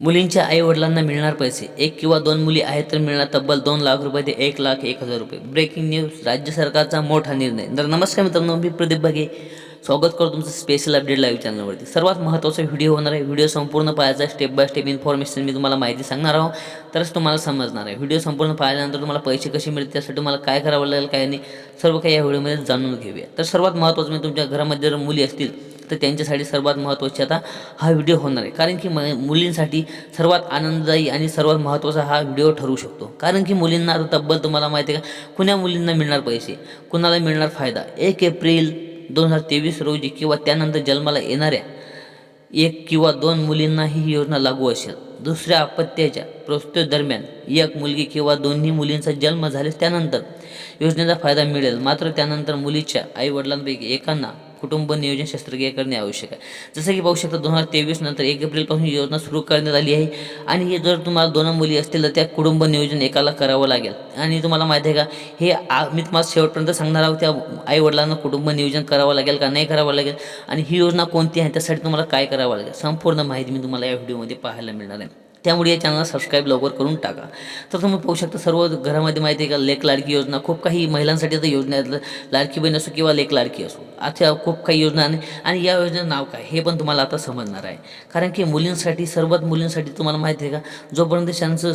मुलींच्या आई वडिलांना मिळणार पैसे. एक किंवा दोन मुली आहेत तर मिळणार तब्बल दोन लाख रुपये ते एक लाख एक हजार रुपये. ब्रेकिंग न्यूज राज्य सरकारचा मोठा निर्णय. तर नमस्कार मित्रांनो मी प्रदीप भागे स्वागत करतो तुमचं स्पेशल अपडेट लाईव्ह चॅनलवरती सर्वात महत्त्वाचा व्हिडिओ होणार आहे. व्हिडिओ संपूर्ण पाहायचा स्टेप बाय स्टेप इन्फॉर्मेशन मी तुम्हाला माहिती सांगणार आहोत तरच तुम्हाला समजणार आहे. व्हिडिओ संपूर्ण पाहिल्यानंतर तुम्हाला पैसे कसे मिळतील त्यासाठी तुम्हाला काय करावं लागेल काय नाही सर्व काही या व्हिडिओमध्ये जाणून घेऊया. तर सर्वात महत्त्वाचं म्हणजे तुमच्या घरामध्ये जर मुली असतील तर त्यांच्यासाठी सर्वात महत्त्वाची आता हा व्हिडिओ होणार आहे. कारण की म मुलींसाठी सर्वात आनंददायी आणि सर्वात महत्त्वाचा हा व्हिडिओ ठरू शकतो. कारण की मुलींना आता तब्बल तुम्हाला माहिती आहे का कुण्या मुलींना मिळणार पैसे? कुणाला मिळणार फायदा? एक एप्रिल दोन हजार तेवीस रोजी किंवा त्यानंतर जन्माला येणाऱ्या एक किंवा दोन मुलींना ही योजना लागू असेल. दुसऱ्या अपत्याच्या प्रस्तुतीदरम्यान एक मुलगी किंवा दोन्ही मुलींचा जन्म झाल्यास त्यानंतर योजनेचा फायदा मिळेल. मात्र त्यानंतर मुलीच्या आईवडिलांपैकी एकांना कुटुंब नियोजन शस्त्रक्रिया करणे आवश्यक आहे. जसं की पाहू शकता दोन हजार तेवीस नंतर एक एप्रिलपासून योजना सुरू करण्यात आली आहे. आणि हे जर तुम्हाला दोन मुली असतील तर त्या कुटुंब नियोजन एकाला करावं लागेल. आणि तुम्हाला माहिती आहे का हे आ मी तुम्हाला शेवटपर्यंत सांगणार आहोत त्या आई वडिलांना कुटुंब नियोजन करावं लागेल का नाही करावं लागेल? आणि ही योजना कोणती आहे त्यासाठी तुम्हाला काय करावं लागेल? संपूर्ण माहिती मी तुम्हाला या व्हिडिओमध्ये पाहायला मिळणार आहे. त्यामुळे या चॅनलला सबस्क्राईब लवकर करून टाका. तर तुम्ही पाहू शकता सर्व घरामध्ये माहिती आहे का लेख लाडकी योजना खूप काही महिलांसाठी आता योजना आहेत. लाडकी बहीण असो किंवा लेख लाडकी असो अशा खूप काही योजना आणि आणि या योजनेचं नाव काय हे पण तुम्हाला आता समजणार आहे. कारण की मुलींसाठी सर्वात मुलींसाठी तुम्हाला माहिती आहे का जोपर्यंत त्यांचं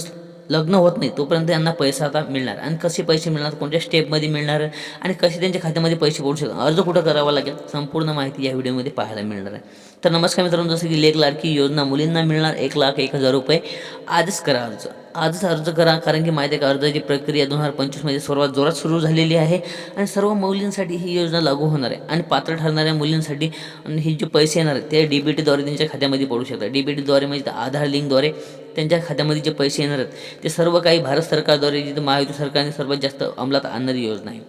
लग्न होत नाही तोपर्यंत यांना पैसा आता मिळणार. आणि कसे पैसे मिळणार? कोणत्या स्टेपमध्ये मिळणार? आणि कसे त्यांच्या खात्यामध्ये पैसे पडू शकतात अर्ज कुठं करावा लागेल? संपूर्ण माहिती या व्हिडिओमध्ये पाहायला मिळणार आहे. तर नमस्कार मित्रांनो जसं की लेख लाडकी योजना मुलींना मिळणार एक लाख एक हजार रुपये. आजच करा अर्ज. आजच अर्ज करा कारण की माहिती आहे का अर्जाची प्रक्रिया दोन हजार पंचवीसमध्ये सर्वात जोरात सुरू झालेली आहे. आणि सर्व मुलींसाठी ही योजना लागू होणार आहे. आणि पात्र ठरणाऱ्या मुलींसाठी आणि हे जे पैसे येणार आहेत ते डी बी टीद्वारे त्यांच्या खात्यामध्ये पडू शकतात. डी बी टीद्वारे म्हणजे आधार लिंकद्वारे त्यांच्या खात्यामध्ये जे पैसे येणार आहेत ते सर्व काही भारत सरकारद्वारे जिथं महायुती सरकारने सर्वात जास्त अंमलात आणणारी योजना आहे.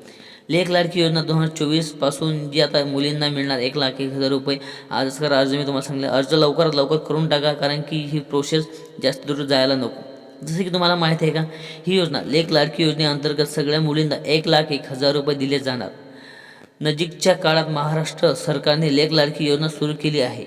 लेख लाडकी योजना दोन हजार चोवीसपासून जी आता मुलींना मिळणार एक लाख एक हजार रुपये आज करा अर्ज मी तुम्हाला सांगले अर्ज लवकरात लवकर करून टाका कारण की ही प्रोसेस जास्त दूर जायला नको. जसं की तुम्हाला माहिती आहे का ही योजना लेख लाडकी योजनेअंतर्गत सगळ्या मुलींना एक लाख एक हजार रुपये दिले जाणार. नजीकच्या काळात महाराष्ट्र सरकारने लेख लाडकी योजना सुरू केली आहे.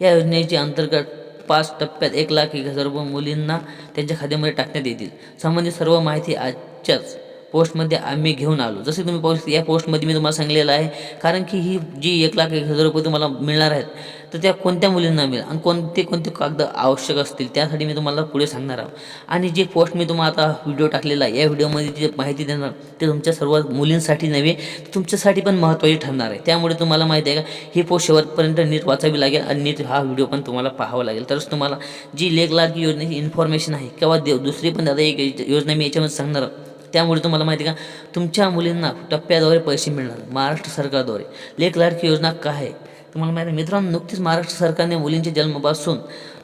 या योजनेच्या अंतर्गत पाच टप्प्यात एक लाख एक हजार रुपये मुलींना त्यांच्या खात्यामध्ये टाकण्यात येतील. संबंधित सर्व माहिती आजच्याच पोस्टमध्ये आम्ही घेऊन आलो. जसे तुम्ही पाहू शकता या पोस्टमध्ये मी तुम्हाला सांगलेलं आहे कारण की ही जी एक लाख एक हजार रुपये तुम्हाला मिळणार आहेत तर त्या कोणत्या मुलींना मिळेल आणि कोणते कोणते कागद आवश्यक असतील त्यासाठी मी तुम्हाला पुढे सांगणार आहोत. आणि जे पोस्ट मी तुम्हाला आता व्हिडिओ टाकलेला आहे या व्हिडिओमध्ये जे माहिती देणार ते तुमच्या सर्व मुलींसाठी नव्हे तुमच्यासाठी पण महत्त्वाची ठरणार आहे. त्यामुळे तुम्हाला माहिती आहे का ही पोस्ट शेवटपर्यंत नीट वाचावी लागेल आणि नीट हा व्हिडिओ पण तुम्हाला पाहावा लागेल. तरच तुम्हाला जी लेख लाडकी योजनेची इन्फॉर्मेशन आहे किंवा देव दुसरी पण दादा एक योजना मी याच्यामध्ये सांगणार आहोत. त्यामुळे तुम्हाला माहिती का तुमच्या मुलींना टप्प्याद्वारे पैसे मिळणार महाराष्ट्र सरकारद्वारे. लेख लाडकी योजना काय आहे? तुम्हाला माहिती आहे मित्रांनो नुकतीच महाराष्ट्र सरकारने मुलींच्या जन्मापासून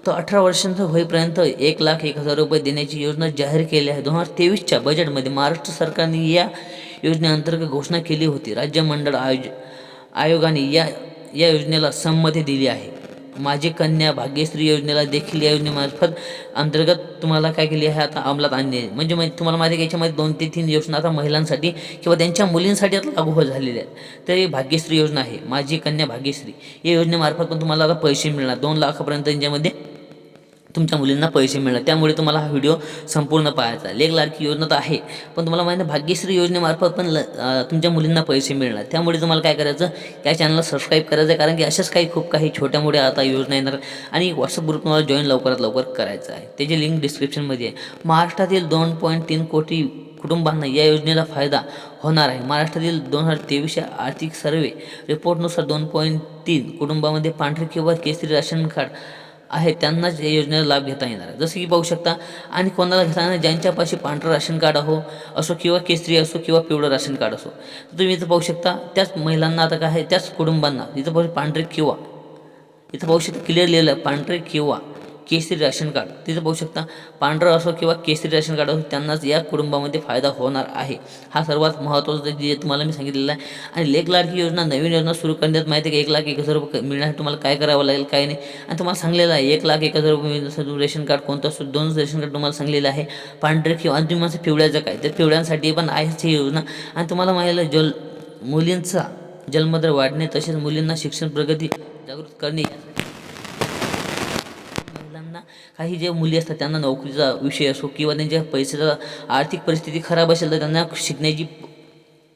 तर अठरा वर्षांचं होईपर्यंत एक लाख एक हजार रुपये देण्याची योजना जाहीर केली आहे. दोन हजार तेवीसच्या बजेटमध्ये महाराष्ट्र सरकारने या योजनेअंतर्गत घोषणा केली होती. राज्य मंडळ आयोज आयोगाने या या योजनेला संमती दिली आहे. माझी कन्या भाग्यश्री योजनेला देखील या योजनेमार्फत अंतर्गत तुम्हाला काय केली आहे आता अंमलात आणली आहे. म्हणजे म्हणजे तुम्हाला माहिती याच्यामध्ये दोन ते तीन योजना आता महिलांसाठी किंवा त्यांच्या मुलींसाठी आता लागू होत झालेल्या आहेत. तर ही भाग्यश्री योजना आहे माझी कन्या भाग्यश्री. या योजनेमार्फत पण तुम्हाला आता पैसे मिळणार. दोन लाखापर्यंत त्यांच्यामध्ये तुमच्या मुलींना पैसे मिळणार. त्यामुळे तुम्हाला हा व्हिडिओ संपूर्ण पाहायचा आहे. लेख लाडकी योजना तर आहे. पण तुम्हाला माहिती भाग्यश्री योजनेमार्फत पण ल तुमच्या मुलींना पैसे मिळणार. त्यामुळे तुम्हाला काय करायचं या चॅनलला सबस्क्राईब करायचं आहे. कारण की अशाच काही खूप काही छोट्या मोठ्या आता योजना येणार आणि व्हॉट्सअप ग्रुप तुम्हाला जॉईन लवकरात लवकर करायचं आहे. त्याची लिंक डिस्क्रिप्शनमध्ये आहे. महाराष्ट्रातील दोन पॉईंट तीन कोटी कुटुंबांना या योजनेला फायदा होणार आहे. महाराष्ट्रातील दोन हजार तेवीसच्या आर्थिक सर्वे रिपोर्टनुसार दोन पॉईंट तीन कुटुंबामध्ये पांढरे किंवा केसरी राशन कार्ड आहे त्यांनाच या योजनेचा लाभ घेता येणार आहे. जसं की पाहू शकता आणि कोणाला घेता येणार ज्यांच्यापाशी पांढरं राशन कार्ड हो असो किंवा केसरी असो किंवा पिवळं राशन कार्ड असो. तर तुम्ही इथं पाहू शकता त्याच महिलांना आता काय आहे त्याच कुटुंबांना इथं पाहू पांढरे किंवा. इथं पाहू शकता क्लिअर लिहिलं पांढरे किंवा. केसरी राशन कार्ड. तिथं पाहू शकता पांढरं असो किंवा केसरी राशन कार्ड असो त्यांनाच या कुटुंबामध्ये फायदा होणार आहे. हा सर्वात महत्त्वाचा जे तुम्हाला मी सांगितलेलं आहे. आणि लेख लाडकी योजना नवीन योजना सुरू करण्यात माहिती आहे की? एक लाख एक हजार रुपये मिळण्यासाठी तुम्हाला काय करावं लागेल काय नाही? आणि तुम्हाला सांगलेलं आहे एक लाख एक हजार रुपये मिळेल. रेशन कार्ड कोणतं असतो दोन रेशन कार्ड तुम्हाला सांगलेलं आहे. पांढरे किंवा अंतिम तुम्ही पिवळ्याचं काय? तर पिवळ्यांसाठी पण आहेच ही योजना. आणि तुम्हाला माहिती आहे जल मुलींचा जन्मदर वाढणे तसेच मुलींना शिक्षण प्रगती जागृत करणे काही जे मुली असतात त्यांना नोकरीचा विषय असो किंवा त्यांच्या पैशाचा आर्थिक परिस्थिती खराब असेल तर त्यांना शिकण्याची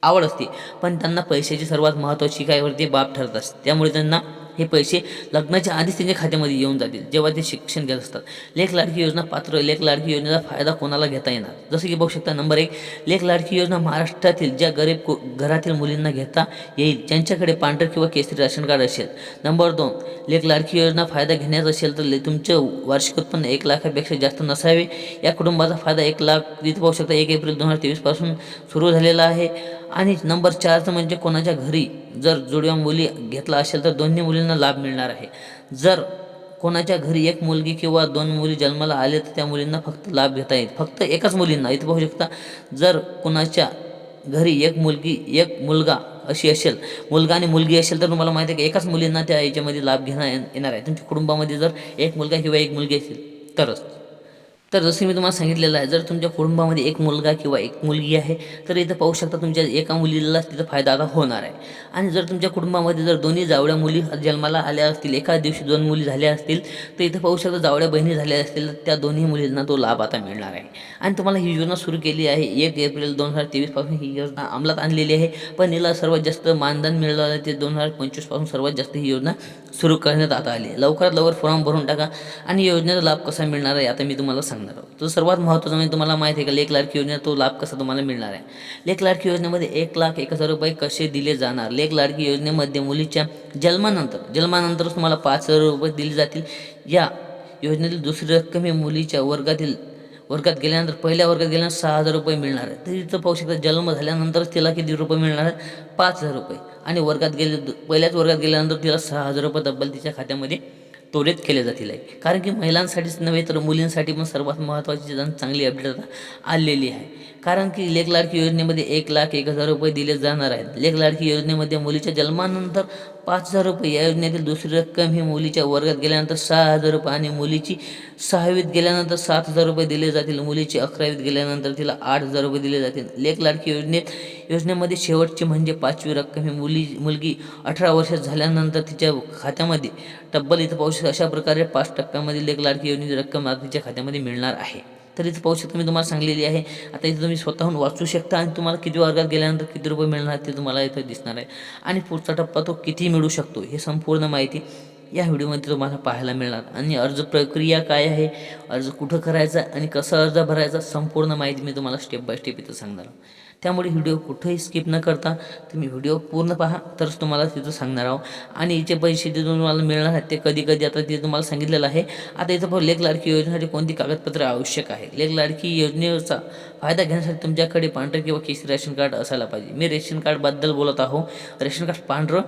आवड असते. पण त्यांना पैशाची सर्वात महत्त्वाची काय वरती बाब ठरत असते त्यामुळे त्यांना हे पैसे लग्नाच्या आधीच त्यांच्या खात्यामध्ये येऊन जातील जेव्हा ते शिक्षण घेत असतात. लेख लाडकी योजना पात्र लेख लाडकी योजनेचा फायदा कोणाला घेता येणार? जसं की बघू शकता नंबर एक लेख लाडकी योजना महाराष्ट्रातील ज्या गरीब घरातील मुलींना घेता येईल ज्यांच्याकडे पांढर किंवा केसरी राशन कार्ड असेल. नंबर दोन लेख लाडकी योजना फायदा घेण्याचा असेल तर ले- तुमचं वार्षिक उत्पन्न एक लाखापेक्षा जास्त नसावे. या कुटुंबाचा फायदा एक लाख इथे पाहू शकता एक एप्रिल दोन हजार तेवीसपासून सुरू झालेला आहे. आणि नंबर चारचं म्हणजे कोणाच्या घरी जर जुडव्या मुली घेतला असेल तर दोन्ही मुलींना लाभ मिळणार आहे. जर कोणाच्या घरी एक मुलगी किंवा दोन मुली जन्माला आले तर त्या मुलींना फक्त लाभ घेता येईल. फक्त एकाच मुलींना. इथे पाहू शकता जर कोणाच्या घरी एक मुलगी एक मुलगा अशी असेल मुलगा आणि मुलगी असेल तर तुम्हाला माहिती आहे की एकाच मुलींना त्या याच्यामध्ये लाभ घेणं येणार आहे. तुमच्या कुटुंबामध्ये जर एक मुलगा किंवा एक मुलगी असेल तरच. तर जसं मी तुम्हाला सांगितलेलं आहे जर तुमच्या कुटुंबामध्ये एक मुलगा किंवा एक मुलगी आहे तर इथं पाहू शकता तुमच्या एका मुलीला तिथं फायदा आता होणार आहे. आणि जर तुमच्या कुटुंबामध्ये जर दोन्ही जावड्या मुली जन्माला आल्या असतील एकाच दिवशी दोन मुली झाल्या असतील तर इथं पाहू शकता जावड्या बहिणी झाल्या असतील तर त्या दोन्ही मुलींना तो लाभ आता मिळणार आहे. आणि तुम्हाला ही योजना सुरू केली आहे. एक एप्रिल दोन हजार तेवीसपासून ही योजना अंमलात आणलेली आहे. पण हिला सर्वात जास्त मानधन मिळालं ते दोन हजार पंचवीसपासून सर्वात जास्त ही योजना सुरू करण्यात आता आली लवकरात लवकर फॉर्म भरून टाका आणि योजनेचा लाभ कसा मिळणार आहे आता मी तुम्हाला सांगणार आहोत. तो सर्वात महत्त्वाचं म्हणजे तुम्हाला माहिती आहे का लेख लाडकी योजना तो लाभ कसा तुम्हाला मिळणार आहे? लेख लाडकी योजनेमध्ये एक लाख एक हजार रुपये कसे दिले जाणार? लेख लाडकी योजनेमध्ये मुलीच्या जन्मानंतर जन्मानंतरच तुम्हाला पाच हजार रुपये दिले जातील. या योजनेतील दुसरी रक्कम ही मुलीच्या वर्गातील वर्गात गेल्यानंतर पहिल्या वर्गात गेल्यानंतर सहा हजार रुपये मिळणार आहे. तर तिथं पाहू शकता जन्म झाल्यानंतरच तिला किती रुपये मिळणार आहे? पाच हजार रुपये. आणि वर्गात गेले पहिल्याच वर्गात गेल्यानंतर तिला सहा हजार रुपये तब्बल तिच्या खात्यामध्ये त्वरित केले जातील आहे. कारण की महिलांसाठीच नव्हे तर मुलींसाठी पण सर्वात महत्त्वाची चांगली अपडेट आता आलेली आहे. कारण की लेख लाडकी योजनेमध्ये एक लाख एक हजार रुपये दिले जाणार आहेत. लेख लाडकी योजनेमध्ये मुलीच्या जन्मानंतर पाच हजार रुपये. या योजनेतील दुसरी रक्कम ही मुलीच्या वर्गात गेल्यानंतर सहा हजार रुपये आणि मुलीची सहावीत गेल्यानंतर सात हजार रुपये दिले जातील. मुलीची अकरावीत गेल्यानंतर तिला आठ हजार रुपये दिले जातील. लेख लाडकी योजनेत योजनेमध्ये शेवटची म्हणजे पाचवी रक्कम ही मुली मुलगी अठरा वर्ष झाल्यानंतर तिच्या खात्यामध्ये तब्बल इथं पाहू शकता अशा प्रकारे पाच टक्क्यामध्ये लेख लाडकी योजनेची रक्कम तिच्या खात्यामध्ये मिळणार आहे. तर इथं पाहू शकता मी तुम्हाला सांगलेली आहे. आता इथं तुम्ही स्वतःहून वाचू शकता आणि तुम्हाला किती वर्गात गेल्यानंतर किती रुपये मिळणार ते तुम्हाला इथं दिसणार आहे. आणि पुढचा टप्पा तो किती मिळू शकतो हे संपूर्ण माहिती या व्हिडिओमध्ये तुम्हाला पाहायला मिळणार. आणि अर्ज प्रक्रिया काय आहे अर्ज कुठं करायचा आणि कसा अर्ज भरायचा संपूर्ण माहिती मी तुम्हाला स्टेप बाय स्टेप इथं सांगणार. आहे त्यामुळे व्हिडिओ कुठंही स्किप न करता तुम्ही व्हिडिओ पूर्ण पहा. तरच तुम्हाला तिथं सांगणार आहोत. आणि याचे पैसे जे तुम्हाला मिळणार आहेत ते कधी कधी आता ते तुम्हाला सांगितलेलं आहे आता इथं पण लेख लाडकी योजनेसाठी कोणती कागदपत्रं आवश्यक आहे लेख लाडकी योजनेचा फायदा घेण्यासाठी तुमच्याकडे पांढरं किंवा केसरी रेशन कार्ड असायला पाहिजे. मी रेशन कार्डबद्दल बोलत आहो. रेशन कार्ड पांढरं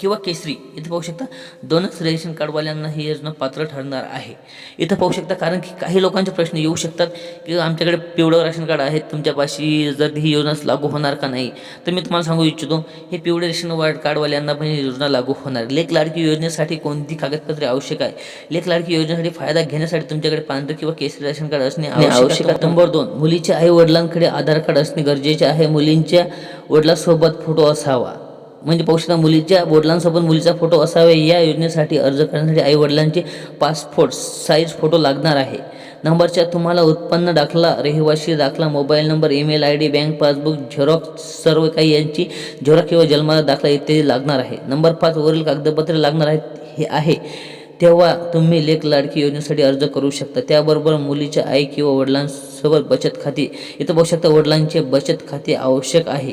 किंवा केसरी इथं पाहू शकता दोनच रेशन कार्डवाल्यांना ही योजना पात्र ठरणार आहे. इथं पाहू शकता कारण की काही लोकांचे प्रश्न येऊ शकतात की आमच्याकडे पिवळं रेशन कार्ड आहे तुमच्यापाशी जर ही योजना लागू होणार का नाही? तर मी तुम्हाला सांगू इच्छितो हे पिवळे रेशन कार्डवाल्यांना पण ही योजना लागू होणार. लेख लाडकी योजनेसाठी कोणती कागदपत्रे आवश्यक आहे? लेख लाडकी योजनेसाठी फायदा घेण्यासाठी तुमच्याकडे पांढरं किंवा केसरी रेशन कार्ड असणे आवश्यक आहे. नंबर दोन मुलीच्या आई वडिलांकडे आधार कार्ड असणे गरजेचे आहे. मुलींच्या वडिलांसोबत फोटो असावा. म्हणजे पाहू शकता मुलीच्या वडिलांसोबत मुलीचा फोटो असावे या योजनेसाठी अर्ज करण्यासाठी आई वडिलांचे पासपोर्ट साईज फोटो लागणार आहे. नंबर चार तुम्हाला उत्पन्न दाखला रहिवासी दाखला mobile number email I D bank passbook xerox सर्व काही यांची झेरॉक्स किंवा जन्माला दाखला इत्यादी लागणार आहे. नंबर पाच वरील कागदपत्रे लागणार आहेत हे आहे. तेव्हा तुम्ही लेख लाडकी योजनेसाठी अर्ज करू शकता. त्याबरोबर मुलीच्या आई किंवा वडिलांसोबत बचत खाते इथं बघू शकता वडिलांचे बचत खाते आवश्यक आहे.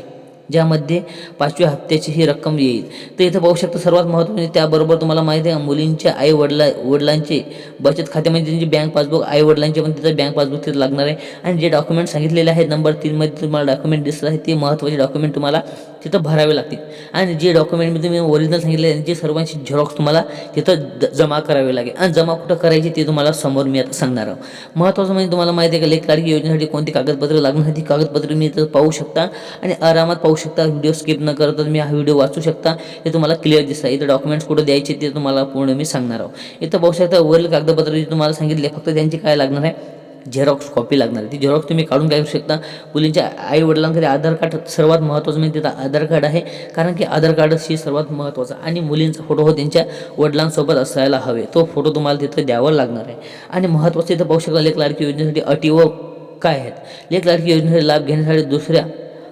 ज्यामध्ये पाचव्या हप्त्याची ही रक्कम येईल. तर इथं पाहू शकता सर्वात महत्त्वाचे म्हणजे त्याबरोबर तुम्हाला माहिती आहे का मुलींच्या आई वडिला वडिलांचे बचत खात्यामध्ये त्यांची बँक पासबुक आई वडिलांचे पण तिथं बँक पासबुक तिथं लागणार आहे. आणि जे डॉक्युमेंट सांगितलेले आहेत नंबर तीनमध्ये तुम्हाला डॉक्युमेंट दिसत आहे ते महत्त्वाचे डॉक्युमेंट तुम्हाला तिथं भरावे लागतील. आणि जे डॉक्युमेंट मी तुम्ही ओरिजिनल सांगितले जे त्यांची सर्वांची झेरॉक्स तुम्हाला तिथं द- जमा करावे लागेल. आणि जमा कुठं करायची ते तुम्हाला समोर मी आता सांगणार आहोत महत्त्वाचं म्हणजे तुम्हाला माहिती आहे का लेख लाडकी योजनेसाठी कोणती कागदपत्र लागणार ती मी इथं पाहू शकता आणि आरामात पाहू शकता. व्हिडिओ स्किप न करता तुम्ही हा व्हिडिओ वाचू शकता. हे तुम्हाला क्लिअर दिसतं. इथं डॉक्युमेंट्स कुठं द्यायचे ते तुम्हाला पूर्ण मी सांगणार आहोत इथं पाहू शकता वरील कागदपत्रं जे तुम्हाला सांगितले फक्त त्यांची काय लागणार आहे? झेरॉक्स कॉपी लागणार आहे. ती झेरॉक्स तुम्ही काढून काय करू शकता. मुलींच्या आई वडिलांकडे आधार कार्ड सर्वात महत्त्वाचं म्हणजे तिथं आधार कार्ड आहे. कारण की आधार कार्डशी सर्वात महत्त्वाचा आणि मुलींचा फोटो हो त्यांच्या वडिलांसोबत असायला हवे. तो फोटो तुम्हाला तिथं द्यावा लागणार आहे. आणि महत्त्वाचं इथं पाहू शकता लेख लाडकी योजनेसाठी अटी व काय आहेत? लेख लाडकी योजनेचा लाभ घेण्यासाठी दुसऱ्या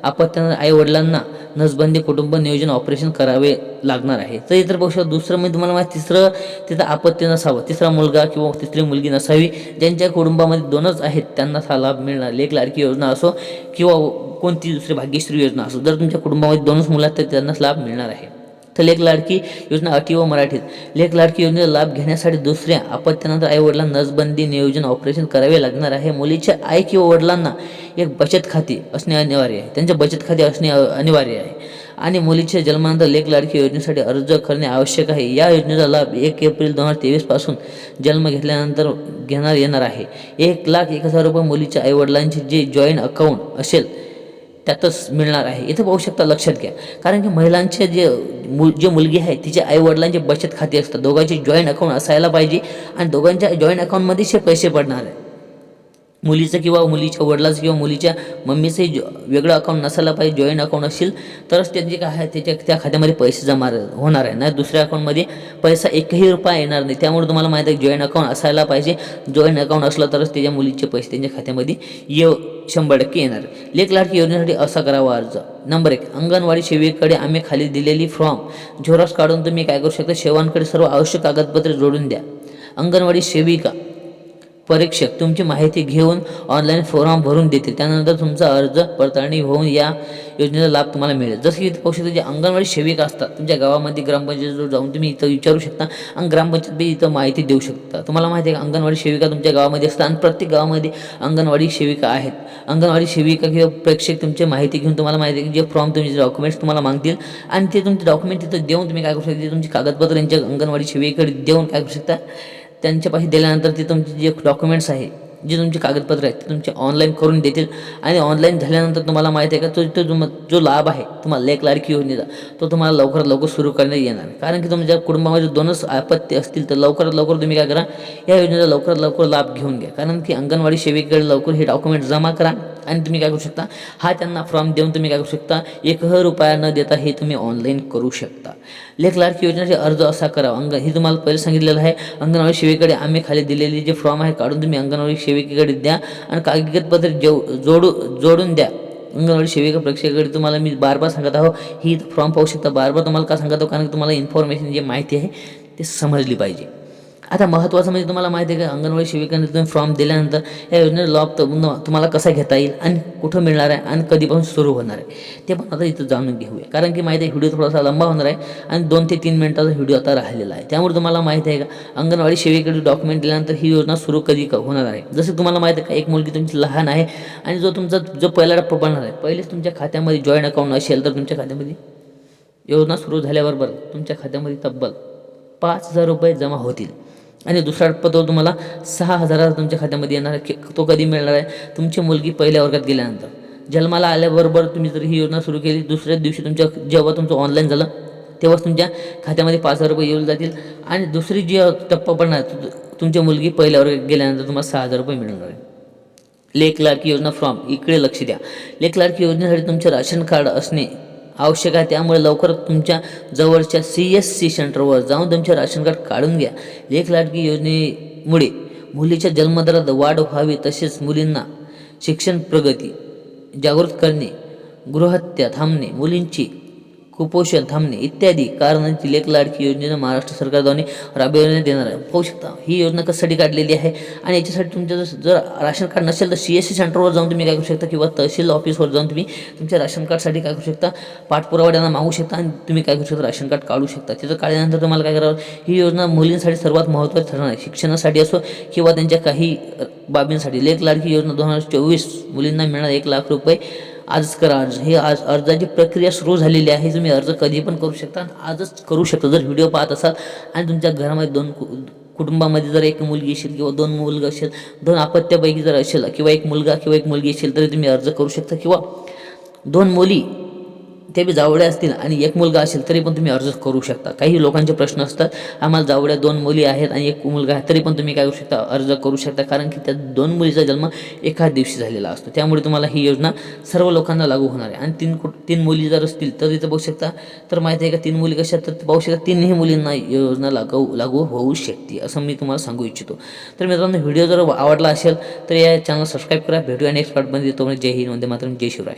अपत्यानं आई वडिलांना नसबंदी कुटुंब नियोजन ऑपरेशन करावे लागणार आहे. तर इतर पक्ष दुसरं म्हणजे तुम्हाला माहिती तिसरं तिथं आपत्ती नसावं. तिसरा मुलगा किंवा तिसरी मुलगी नसावी. ज्यांच्या कुटुंबामध्ये दोनच आहेत त्यांना हा लाभ मिळणार. लेख लाडकी योजना असो किंवा कोणती दुसरी भाग्यश्री योजना असो. जर तुमच्या कुटुंबामध्ये दोनच मुलं आहेत तर त्यांनाच लाभ मिळणार आहे. तर लेख लाडकी योजना अटी व मराठीत. लेख लाडकी योजनेचा लाभ घेण्यासाठी दुसऱ्या आपत्त्यानंतर आई वडिलांना नसबंदी नियोजन ऑपरेशन करावे लागणार आहे. मुलीच्या आई किंवा वडिलांना एक बचत खाते असणे अनिवार्य आहे. त्यांचे बचत खाते असणे अनिवार्य आहे. आणि मुलीच्या जन्मानंतर लेख लाडकी योजनेसाठी अर्ज करणे आवश्यक आहे. या योजनेचा लाभ एक एप्रिल दोन हजार तेवीसपासून जन्म घेतल्यानंतर घेणार येणार आहे. एक लाख एक हजार रुपये मुलीच्या आईवडिलांचे जे जॉईंट अकाउंट असेल त्यातच मिळणार आहे. इथं पाहू शकता लक्षात घ्या. कारण की महिलांचे जे मुल जे मुलगी आहे तिच्या आईवडिलांचे बचत खाते असतात. दोघांचे जॉईंट अकाउंट असायला पाहिजे आणि दोघांच्या जॉईंट अकाउंटमध्येच हे पैसे पडणार आहे. मुलीचं किंवा मुलीच्या वडिलाचं किंवा मुलीच्या मम्मीचंही वेगळं अकाउंट नसायला पाहिजे जॉईंट अकाउंट असेल तरच त्यांचे काय आहे त्याच्या त्या खात्यामध्ये पैसे जमा होणार आहे. नाही दुसऱ्या अकाउंटमध्ये पैसा एकही रुपया येणार नाही. त्यामुळे तुम्हाला माहिती आहे जॉईंट अकाउंट असायला पाहिजे. जॉईंट अकाउंट असलं तरच त्याच्या मुलीचे पैसे त्यांच्या खात्यामध्ये येऊ शंभर टक्के येणार. लेख लाडकी योजनेसाठी असा करावा अर्ज. नंबर एक अंगणवाडी सेविकेकडे आम्ही खाली दिलेली फॉर्म झेरॉक्स काढून तुम्ही काय करू शकता? सेवांकडे सर्व आवश्यक कागदपत्रे जोडून द्या. अंगणवाडी सेविका परीक्षक तुमची माहिती घेऊन ऑनलाईन फॉर्म भरून देतील. त्यानंतर तुमचा अर्ज पडताळणी होऊन या योजनेचा लाभ तुम्हाला मिळेल. जसं की इथं पाहू शकता जे अंगणवाडी सेविका असतात तुमच्या गावामध्ये ग्रामपंचायतीवर जाऊन तुम्ही इथं विचारू शकता आणि ग्रामपंचायत बी इथं माहिती देऊ शकता. तुम्हाला माहिती आहे का अंगणवाडी सेविका तुमच्या गावामध्ये असतात आणि प्रत्येक गावामध्ये अंगणवाडी सेविका आहेत. अंगणवाडी सेविका किंवा प्रेक्षक तुमची माहिती घेऊन तुम्हाला माहिती आहे की जे फॉर्म तुमचे डॉक्युमेंट्स तुम्हाला मागतील आणि ते तुमचे डॉक्युमेंट तिथं देऊन तुम्ही काय करू शकता? तुमची कागदपत्र यांच्या अंगणवाडी सेविकेकडे देऊन काय करू शकता? त्यांच्यापाशी दिल्यानंतर ते तुमचे जे डॉक्युमेंट्स आहे जे तुमचे कागदपत्र आहेत ते तुमचे ऑनलाईन करून देतील. आणि ऑनलाईन झाल्यानंतर तुम्हाला माहिती आहे का तो तो जो जो लाभ आहे तुम्हाला लेख लाडकी योजनेचा तो तुम्हाला लवकरात लवकर सुरू करण्यात येणार. कारण की तुमच्या कुटुंबामध्ये दोनच आपत्ती असतील तर लवकरात लवकर तुम्ही काय करा या योजनेचा लवकरात लवकर लाभ घेऊन घ्या. कारण की अंगणवाडी सेवेकडे लवकर हे डॉक्युमेंट जमा करा. आणि तुम्ही काय करू शकता? हा त्यांना फॉर्म देऊन तुम्ही काय करू शकता? एकही रुपया न देता हे तुम्ही ऑनलाईन करू शकता. लेख लाडकी योजनेचे अर्ज असा करा अंग हे तुम्हाला पहिले सांगितलेलं आहे. अंगणवाडी सेवेकडे आम्ही खाली दिलेली जे फॉर्म आहे काढून तुम्ही अंगणवाडी सेविकेकडे द्या आणि कागदपत्र जेव जोडू जोडून द्या. अंगणवाडी सेविका प्रेक्षकाकडे तुम्हाला मी बार बार सांगत आहो. ही फॉर्म पाहू शकता. बार बार तुम्हाला का सांगत आहो? कारण की तुम्हाला इन्फॉर्मेशन जी माहिती आहे ते समजली पाहिजे. आता महत्त्वाचं म्हणजे तुम्हाला माहिती आहे का अंगणवाडी सेविकांनी तुम्ही फॉर्म दिल्यानंतर या योजनेचा लाभ तुम्हाला कसा घेता येईल आणि कुठं मिळणार आहे आणि कधीपासून सुरू होणार आहे ते पण आता इथं जाणून घेऊया. कारण की माहिती आहे व्हिडिओ थोडासा लंबा होणार आहे आणि दोन ते तीन मिनिटाचा व्हिडिओ आता राहिलेला आहे. त्यामुळे तुम्हाला माहिती आहे का अंगणवाडी सेविकेकडे डॉक्युमेंट दिल्यानंतर ही योजना सुरू कधी क- होणार आहे? जसं तुम्हाला माहिती आहे का एक मुलगी तुमची लहान आहे आणि जो तुमचा जो पहिला टप्पा बनणार आहे पहिलेच तुमच्या खात्यामध्ये जॉईंट अकाउंट असेल तर तुमच्या खात्यामध्ये योजना सुरू झाल्याबरोबर तुमच्या खात्यामध्ये तब्बल पाच हजार रुपये जमा होतील. आणि दुसरा टप्पा तो तुम्हाला सहा हजाराचा तुमच्या खात्यामध्ये येणार आहे. की- तो कधी मिळणार आहे? तुमची मुलगी पहिल्या वर्गात गेल्यानंतर. जन्माला आल्याबरोबर तुम्ही जर ही योजना सुरू केली दुसऱ्या दिवशी तुमच्या जेव्हा तुमचं ऑनलाईन झालं तेव्हाच तुमच्या खात्यामध्ये पाच हजार रुपये येऊन जातील. आणि दुसरी जी टप्पा पडणार आहे तुमची मुलगी पहिल्या वर्गात गेल्यानंतर तुम्हाला सहा हजार रुपये मिळणार आहे. लेख लाडकी योजना फॉर्म इकडे लक्ष द्या. लेख लाडकी योजनेसाठी तुमचे राशन कार्ड असणे आवश्यक आहे. त्यामुळे लवकर तुमच्या जवळच्या सी एस सी सेंटरवर जाऊन तुमचे राशन कार्ड काढून घ्या. लेख लाडकी योजनेमुळे मुलीच्या जन्मदरात वाढ व्हावी तसेच मुलींना शिक्षण प्रगती जागृत करणे गृहहत्या थांबणे मुलींची कुपोषण थांबणे इत्यादी कारणांची लेख लाडकी योजना महाराष्ट्र सरकारद्वारे राबविण्यात येणार आहे. पाहू शकता ही योजना कशासाठी काढलेली आहे? आणि याच्यासाठी तुमचं जर जर राशन कार्ड नसेल तर सी एस सी सेंटरवर जाऊन तुम्ही काय करू शकता किंवा तहसील ऑफिसवर जाऊन तुम्ही तुमच्या राशन कार्डसाठी काय करू शकता? पाठपुरावा त्यांना मागू शकता आणि तुम्ही काय करू शकता? राशन कार्ड काढू शकता. त्याचं काढल्यानंतर तुम्हाला काय करावं? ही योजना मुलींसाठी सर्वात महत्त्वाची ठरणार आहे. शिक्षणासाठी असो किंवा त्यांच्या काही बाबींसाठी. लेख लाडकी योजना दोन हजार चोवीस मुलींना मिळणार एक लाख रुपये. आजच करा. अर्ज हे आज अर्जाची प्रक्रिया सुरू झालेली आहे. तुम्ही अर्ज कधी पण करू शकता आजच करू शकता. जर व्हिडिओ पाहत असाल आणि तुमच्या घरामध्ये दोन कु कुटुंबामध्ये जर एक मुलगी असेल किंवा दोन मुलगा असेल दोन अपत्यापैकी जर असेल किंवा एक मुलगा किंवा एक मुलगी असेल तरी तुम्ही अर्ज करू शकता. किंवा दोन मुली ते बी जावडे असतील आणि एक मुलगा असेल तरी पण तुम्ही अर्ज करू शकता. काही लोकांचे प्रश्न असतात आम्हाला जावड्या दोन मुली आहेत आणि एक मुलगा आहे तरी पण तुम्ही काय करू शकता? अर्ज करू शकता. कारण की त्या दोन मुलीचा जन्म एकाच दिवशी झालेला असतो. त्यामुळे तुम्हाला ही योजना सर्व लोकांना लागू होणार आहे. आणि तीन कुठ तीन मुली जर असतील तर इथं बघू शकता तर माहिती आहे का तीन मुली कशा तर पाहू शकता तीनही मुलींना योजना लागू लागू होऊ शकते असं मी तुम्हाला सांगू इच्छितो. तर मित्रांनो व्हिडिओ जर आवडला असेल तर या चॅनल सबस्क्राईब करा. भेटूया नेक्स्ट पार्टमध्ये येतो जय हिंद वंदे मातरम जय शिवराय.